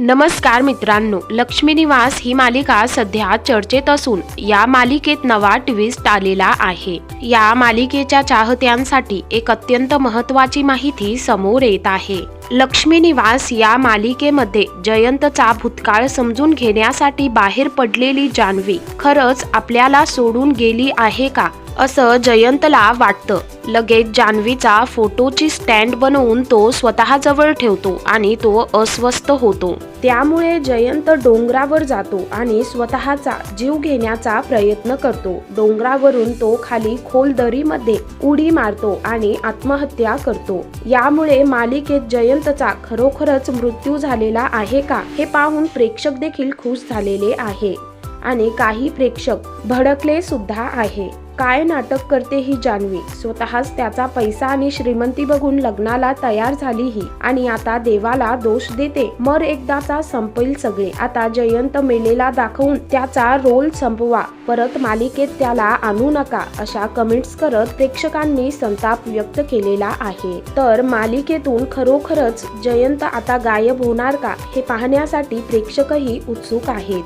नमस्कार मित्रांनो लक्ष्मी निवास ही मालिका सध्या चर्चेत असून या मालिकेत नवा ट्विस्ट आलेला आहे. या मालिकेच्या चाहत्यांसाठी एक अत्यंत महत्वाची माहिती समोर येत आहे. लक्ष्मी निवास या मालिकेमध्ये जयंतचा भूतकाळ समजून घेण्यासाठी बाहेर पडलेली जान्हवी खरंच आपल्याला सोडून गेली आहे का? असं जयंतला वाटतं. लगेच जान्हवीचा फोटोची स्टँड बनवून तो स्वतःजवळ ठेवतो आणि तो अस्वस्थ होतो. त्यामुळे जयंत डोंगरावर जातो आणि स्वतःचा जीव घेण्याचा प्रयत्न करतो. डोंगरावरून तो खाली खोल दरीमध्ये उडी मारतो आणि आत्महत्या करतो. यामुळे मालिकेत जयंतचा खरोखरच मृत्यू झालेला आहे का हे पाहून प्रेक्षक देखील खुश झालेले आहे. आणि काही प्रेक्षक भडकले सुद्धा आहे. काय नाटक करते ही जान्हवी. स्वतःच त्याचा पैसा आणि श्रीमंती बघून लग्नाला तयार झाली ही. आणि आता देवाला दोष देते. मर एकदाचा संपेल सगळे. आता जयंत मेलेला दाखवून त्याचा रोल संपवा. परत मालिकेत त्याला आणू नका अशा कमेंट्स करत प्रेक्षकांनी संताप व्यक्त केलेला आहे. तर मालिकेतून खरोखरच जयंत आता गायब होणार का हे पाहण्यासाठी प्रेक्षकही उत्सुक आहेत.